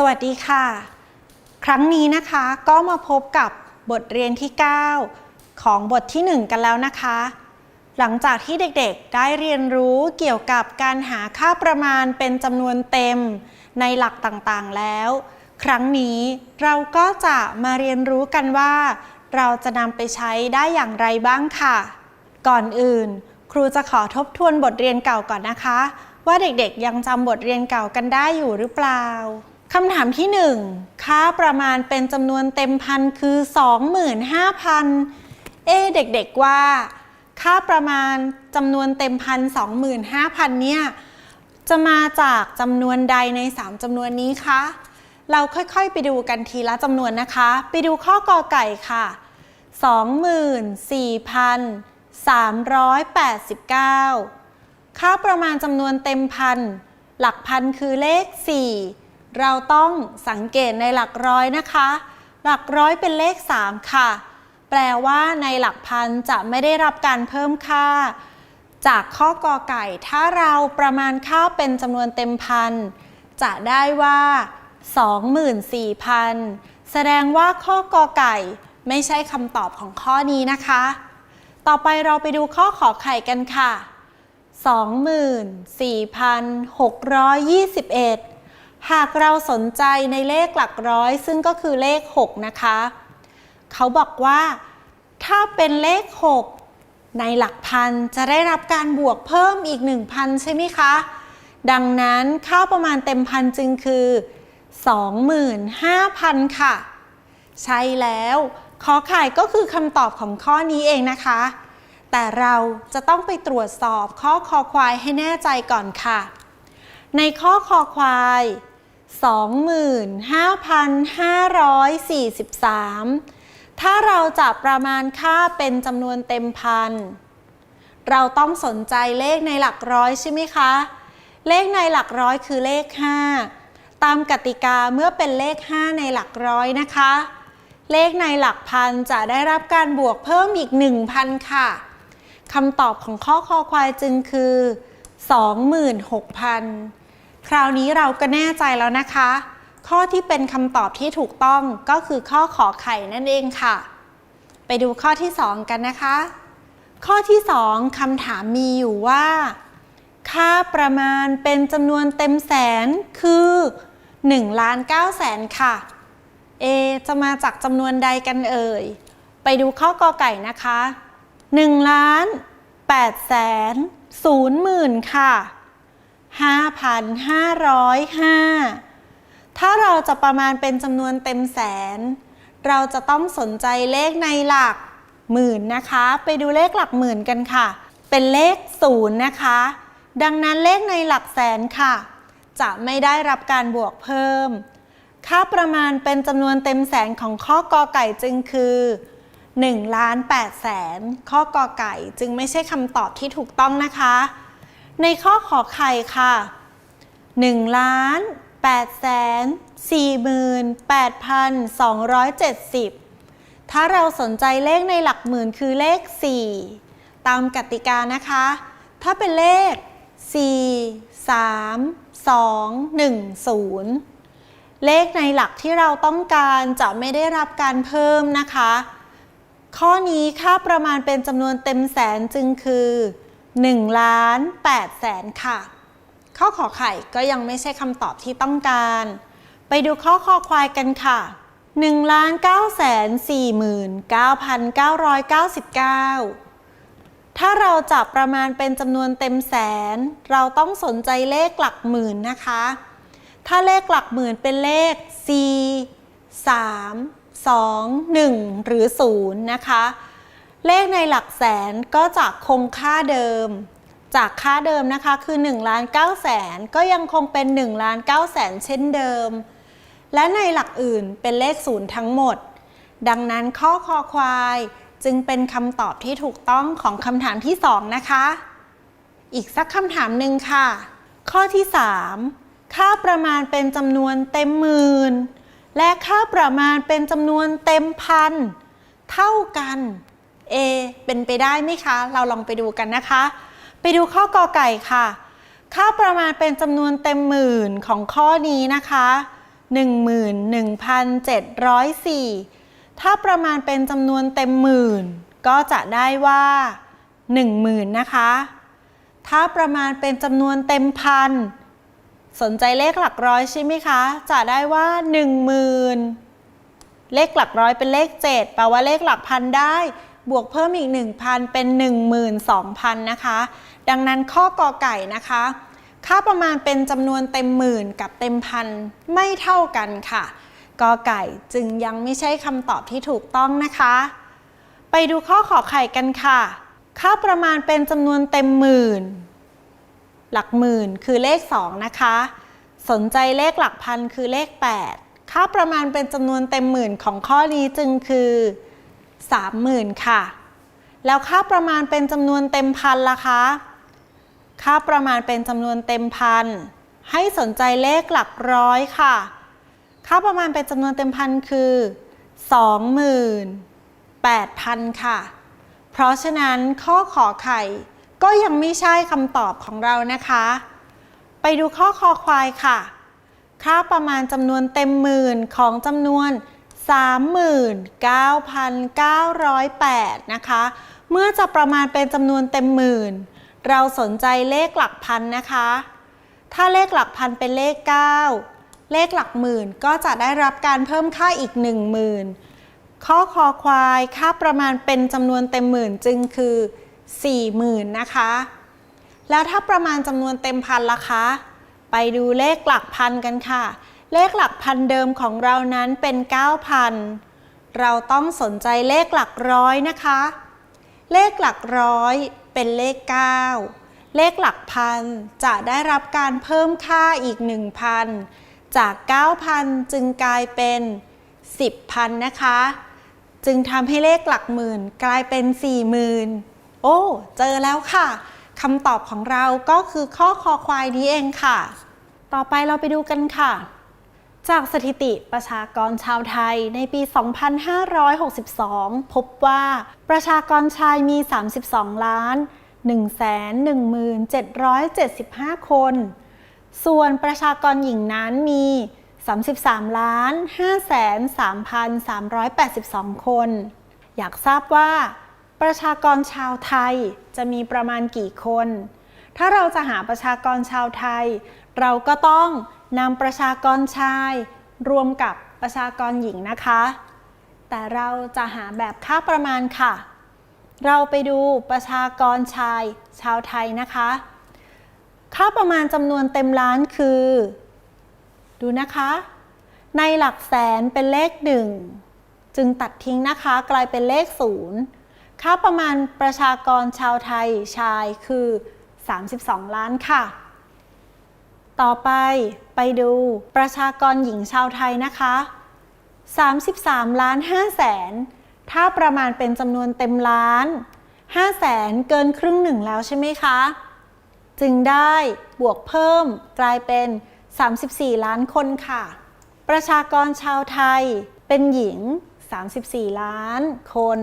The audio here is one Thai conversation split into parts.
สวัสดีค่ะ ครั้งนี้นะคะก็มาพบกับบทเรียนที่ 9 ของบทที่ 1 กันแล้วนะคะ หลังจากที่เด็กๆได้เรียนรู้เกี่ยวกับการหาค่าประมาณเป็นจำนวนเต็มในหลักต่างๆแล้ว ครั้งนี้เราก็จะมาเรียนรู้กันว่า เราจะนำไปใช้ได้อย่างไรบ้างค่ะ ก่อนอื่น ครูจะขอทบทวนบทเรียนเก่าก่อนนะคะ ว่าเด็กๆยังจำบทเรียนเก่ากันได้อยู่หรือเปล่า คำถามที่ 1 ค่าประมาณเป็นจำนวนเต็มพันคือ 25,000 เอ๊เด็กๆว่า ค่าประมาณจำนวนเต็มพัน25,000 เนี่ย จะมาจากจำนวนใดใน 3จำนวนนี้คะ เราค่อยๆ ไปดูกันทีละจำนวนนะคะ ไปดูข้อกอไก่ค่ะ 24,389 ค่าประมาณจำนวนเต็มพัน หลักพันคือเลข 4 เราต้องสังเกตในหลักร้อยนะคะ หลักร้อยเป็นเลข 3 ค่ะ แปลว่าในหลักพันจะไม่ได้รับการเพิ่มค่า จากข้อกอไก่ ถ้าเราประมาณค่าเป็นจำนวนเต็มพันจะได้ว่า 24,000 แสดงว่าข้อกอไก่ไม่ใช่คำตอบของข้อนี้นะคะ ต่อไปเราไปดูข้อขอไข่กันค่ะ 24,621 หากเราสนใจในเลขหลักร้อย ซึ่งก็คือเลข 6 นะคะ เขาบอกว่าถ้าเป็นเลข 6 ในหลักพันจะได้รับการบวกเพิ่มอีก 1,000 ใช่ไหมคะ ดังนั้นค่าประมาณเต็มพันจึงคือ 25,000 ค่ะ ใช่แล้วขอไข่ก็คือคำตอบของข้อนี้เองนะคะ แต่เราจะต้องไปตรวจสอบข้อคอควายให้แน่ใจก่อนค่ะ ในข้อคอควาย 25,543 ถ้าเราจะประมาณค่าเป็นจำนวนเต็มพัน เราต้องสนใจเลขในหลักร้อยใช่ไหมคะ เลขในหลักร้อยคือเลข 5 ตามกติกาเมื่อเป็นเลข 5 ในหลักร้อยนะคะ เลขในหลักพันจะได้รับการบวกเพิ่มอีก 1,000 ค่ะคำตอบของข้อคอควายจึงคือ 26,000 คราวนี้เราก็แน่ใจแล้วนะคะ ข้อที่เป็นคำตอบที่ถูกต้องก็คือข้อขอไข่นั่นเองค่ะ ไปดูข้อที่ 2 กันนะคะ ข้อที่ 2คำถามมีอยู่ว่า ค่าประมาณเป็นจำนวนเต็มแสนคือ1ล้าน9แสนค่ะ A จะมาจากจำนวนใดกันเอ่ย ไปดูข้อกอไก่นะคะ1ล้าน8แสน0หมื่นค่ะ 5,505 ถ้าเราจะประมาณเป็นจำนวนเต็มแสน เราจะต้องสนใจเลขในหลักหมื่นนะคะ ไปดูเลขหลักหมื่นกันค่ะ เป็นเลขศูนย์นะคะ ดังนั้นเลขในหลักแสนค่ะ จะไม่ได้รับการบวกเพิ่ม ค่าประมาณเป็นจำนวนเต็มแสนของข้อกอไก่จึงคือ1ล้าน8แสนข้อกอไก่จึงไม่ใช่คำตอบที่ถูกต้องนะคะ ในข้อขอไข่ค่ะ1ล้าน8แสน48,270 ถ้าเราสนใจเลขในหลักหมื่นคือเลข 4 ตามกติกานะคะ ถ้าเป็นเลข 4 3 2 1 0 เลขในหลักที่เราต้องการจะไม่ได้รับการเพิ่มนะคะ ข้อนี้ค่าประมาณเป็นจำนวนเต็มแสนจึงคือ1 ล้าน8แสนค่ะ ข้อขอไข่ก็ยังไม่ใช่คำตอบที่ต้องการ ไปดูข้อคอควายกันค่ะ1ล้าน9แสน49,999ถ้าเราจะประมาณเป็นจำนวนเต็มแสน เราต้องสนใจเลขหลักหมื่นนะคะ ถ้าเลขหลักหมื่นเป็นเลข4 3 2 1 หรือ 0 นะคะ เลขในหลักแสนก็จะคงค่าเดิม จากค่าเดิมนะคะคือ1ล้าน9แสนก็ยังคงเป็น1ล้าน9แสนเช่นเดิม และในหลักอื่นเป็นเลขศูนย์ทั้งหมด ดังนั้นข้อคอควายจึงเป็นคำตอบที่ถูกต้องของคำถามที่ 2 นะคะ อีกสักคำถามหนึ่งค่ะ ข้อที่ 3 ค่าประมาณเป็นจำนวนเต็มหมื่นและค่าประมาณเป็นจำนวนเต็มพันเท่ากัน A เป็นไปได้ไหมคะ เราลองไปดูกันนะคะ ไปดูข้อกอไก่ค่ะ ค่าประมาณเป็นจำนวนเต็มหมื่นของข้อนี้นะคะ 11,704 ถ้าประมาณเป็นจำนวนเต็มหมื่น ก็จะได้ว่า 10,000 นะคะ ถ้าประมาณเป็นจำนวนเต็มพันสนใจเลขหลักร้อยใช่ไหมคะ จะได้ว่า 10,000 เลขหลักร้อยเป็นเลข 7 แปลว่าเลขหลักพันได้ บวกเพิ่มอีก 1,000 เป็น 12,000 นะคะ ดังนั้นข้อกอไก่นะคะ ค่าประมาณเป็นจำนวนเต็มหมื่นกับเต็มพันไม่เท่ากันค่ะกอไก่จึงยังไม่ใช่คำตอบที่ถูกต้องนะคะ ไปดูข้อขอไข่กันค่ะ ค่าประมาณเป็นจำนวนเต็มหมื่น หลักหมื่นคือเลข 2 นะคะ สนใจเลขหลักพันคือเลข 8 ค่าประมาณเป็นจำนวนเต็มหมื่นของข้อนี้จึงคือ 30,000 ค่ะ แล้วค่าประมาณเป็นจำนวนเต็มพันล่ะคะ ค่าประมาณเป็นจำนวนเต็มพันให้สนใจเลขหลักร้อยค่ะ ค่าประมาณเป็นจำนวนเต็มพันคือ 28,000 ค่ะ เพราะฉะนั้นข้อขอไข่ก็ยังไม่ใช่คำตอบของเรานะคะ ไปดูข้อคอควายค่ะ ค่าประมาณจำนวนเต็มหมื่นของจำนวน 39,908 นะคะ เมื่อจะประมาณเป็นจำนวนเต็มหมื่น เราสนใจเลขหลักพันนะคะ ถ้าเลขหลักพันเป็นเลข 9 เลขหลักหมื่นก็จะได้รับการเพิ่มค่าอีก 10,000 ข้อคอควายค่าประมาณเป็นจำนวนเต็มหมื่นจึงคือ 40,000 นะคะ แล้วถ้าประมาณจำนวนเต็มพันล่ะคะ ไปดูเลขหลักพันกันค่ะ เลขหลักพันเดิมของเรานั้นเป็น 9,000 เราต้องสนใจเลขหลักร้อยนะคะ เลขหลักร้อยเป็นเลข 9 เลขหลักพันจะได้รับการเพิ่มค่าอีก 1,000 จาก 9,000 จึงกลายเป็น 10,000 นะคะ จึงทำให้เลขหลักหมื่นกลายเป็น 40,000 โอ้ เจอแล้วค่ะคำตอบของเราก็คือข้อคอควายนี้เองค่ะ ต่อไปเราไปดูกันค่ะ จากสถิติประชากรชาวไทยในปี 2562 พบว่าประชากรชายมี 32 ล้าน 117,775 คน ส่วนประชากรหญิงนั้นมี 33 ล้าน 53,382 คน อยากทราบว่า ประชากรชาวไทยจะมีประมาณกี่คน ถ้าเราจะหาประชากรชาวไทย เราก็ต้องนำประชากรชาย รวมกับประชากรหญิงนะคะ แต่เราจะหาแบบค่าประมาณค่ะ เราไปดูประชากรชายชาวไทยนะคะ ค่าประมาณจำนวนเต็มล้านคือ ดูนะคะ ในหลักแสนเป็นเลขหนึ่งจึงตัดทิ้งนะคะกลายเป็นเลขศูนย์ค่าประมาณประชากรชาวไทยชายคือ 32 ล้านค่ะ ต่อไปไปดูประชากรหญิงชาวไทยนะคะ 33 ล้าน5แสน ถ้าประมาณเป็นจำนวนเต็มล้าน 5 แสนเกินครึ่งหนึ่งแล้วใช่ไหมคะ จึงได้บวกเพิ่มกลายเป็น 34 ล้านคนค่ะ ประชากรชาวไทยเป็นหญิง 34 ล้านคน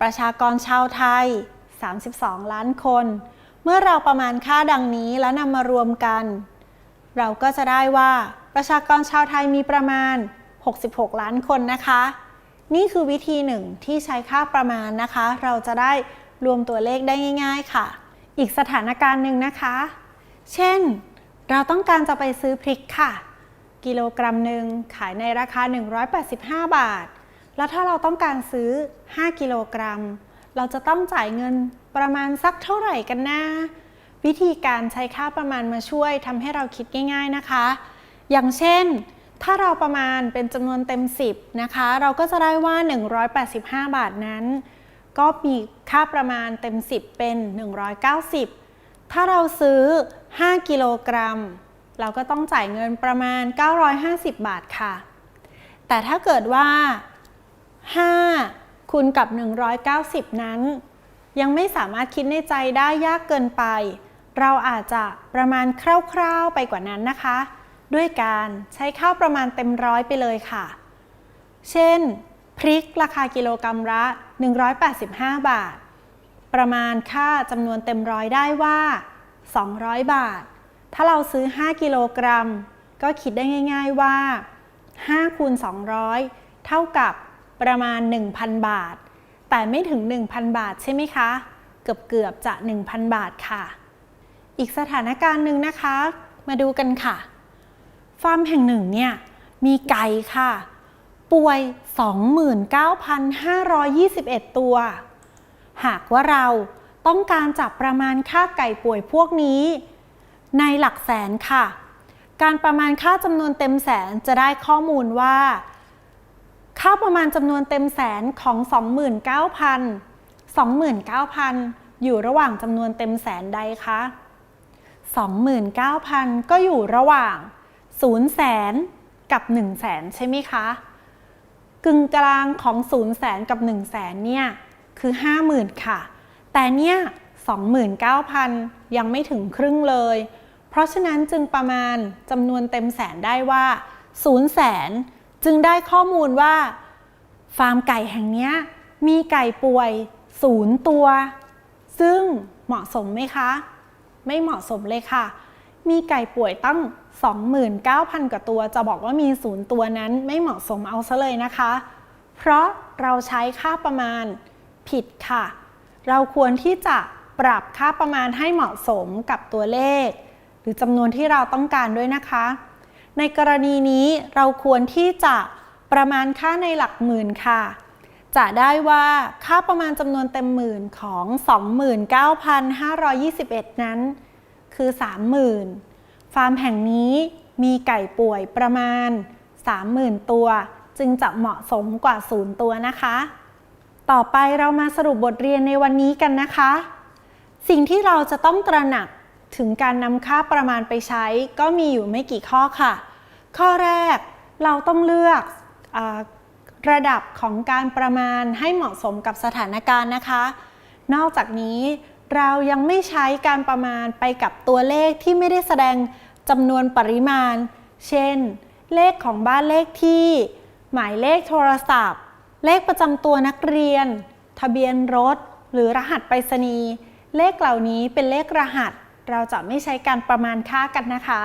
ประชากรชาวไทย 32 ล้านคน เมื่อเราประมาณค่าดังนี้แล้วนำมารวมกัน เราก็จะได้ว่าประชากรชาวไทยมีประมาณ 66 ล้านคนนะคะ นี่คือวิธีหนึ่งที่ใช้ค่าประมาณนะคะ เราจะได้รวมตัวเลขได้ง่าย ๆ ค่ะ อีกสถานการณ์หนึ่งนะคะ เช่น เราต้องการจะไปซื้อพริกค่ะ กิโลกรัมหนึ่งขายในราคา 185 บาท แล้วถ้าเราต้องการซื้อ 5 กิโลกรัม เราจะต้องจ่ายเงินประมาณสักเท่าไหร่กันนะ วิธีการใช้ค่าประมาณมาช่วยทำให้เราคิดง่าย ๆนะคะ อย่างเช่น ถ้าเราประมาณเป็นจำนวนเต็ม 10 นะคะ เราก็จะได้ว่า 185 บาทนั้น ก็มีค่าประมาณเต็ม 10 เป็น 190 ถ้าเราซื้อ 5 กิโลกรัม เราก็ต้องจ่ายเงินประมาณ 950 บาทค่ะ แต่ถ้าเกิดว่า 5คูณกับ 190 นั้นยังไม่สามารถคิดในใจได้ยากเกินไป เราอาจจะประมาณคร่าวๆไปกว่านั้นนะคะ ด้วยการใช้ข้าวประมาณเต็มร้อยไปเลยค่ะ เช่น พริกราคากิโลกรัมละ 185 บาท ประมาณค่าจำนวนเต็มร้อยได้ว่า 200 บาท ถ้าเราซื้อ 5 กิโลกรัม ก็คิดได้ง่าย ๆว่า5คูณ200 เท่ากับประมาณ 1,000 บาท แต่ไม่ถึง 1,000 บาทใช่ไหมคะ เกือบเกือบจะ 1,000 บาทค่ะ อีกสถานการณ์หนึ่งนะคะ มาดูกันค่ะ ฟาร์มแห่งหนึ่งเนี่ยมีไก่ค่ะ ป่วย 29,521 ตัว หากว่าเราต้องการจับประมาณค่าไก่ป่วยพวกนี้ ในหลักแสนค่ะ การประมาณค่าจำนวนเต็มแสนจะได้ข้อมูลว่า ค่าประมาณจำนวนเต็มแสนของ 29,000 29,000 อยู่ระหว่างจำนวนเต็มแสนใดคะ 29,000 ก็อยู่ระหว่าง0แสนกับ1แสนใช่ไหมคะ กึ่งกลางของ0แสนกับ1แสนเนี่ยคือ 50,000 ค่ะ แต่เนี่ย 29,000 ยังไม่ถึงครึ่งเลย เพราะฉะนั้นจึงประมาณจำนวนเต็มแสนได้ว่า0แสนจึงได้ข้อมูลว่า ฟาร์มไก่แห่งเนี้ยมีไก่ป่วยศูนย์ตัว ซึ่งเหมาะสมไหมคะ ไม่เหมาะสมเลยค่ะ มีไก่ป่วยตั้ง 29,000 กว่าตัว จะบอกว่ามีศูนย์ตัวนั้นไม่เหมาะสมเอาซะเลยนะคะ เพราะเราใช้ค่าประมาณผิดค่ะ เราควรที่จะปรับค่าประมาณให้เหมาะสมกับตัวเลข หรือจำนวนที่เราต้องการด้วยนะคะ ในกรณีนี้เราควรที่จะประมาณค่าในหลักหมื่นค่ะ จะได้ว่าค่าประมาณจำนวนเต็มหมื่นของ 29,521 นั้น คือ 30,000 ฟาร์มแห่งนี้มีไก่ป่วยประมาณ 30,000 ตัว จึงจะเหมาะสมกว่า0ตัวนะคะ ต่อไปเรามาสรุปบทเรียนในวันนี้กันนะคะ สิ่งที่เราจะต้องตระหนักถึงการนำค่าประมาณไปใช้ก็มีอยู่ไม่กี่ข้อค่ะ ข้อแรกเราต้องเลือกอ ระดับของการประมาณให้เหมาะสมกับสถานการณ์นะคะ นอกจากนี้เรายังไม่ใช้การประมาณไปกับตัวเลขที่ไม่ได้แสดงจำนวนปริมาณ เช่น เลขของบ้านเลขที่ หมายเลขโทรศัพท์ เลขประจำตัวนักเรียน ทะเบียนรถ หรือรหัสไปรษณีย์ เลขเหล่านี้เป็นเลขรหัส เราจะไม่ใช้การประมาณค่ากันนะคะ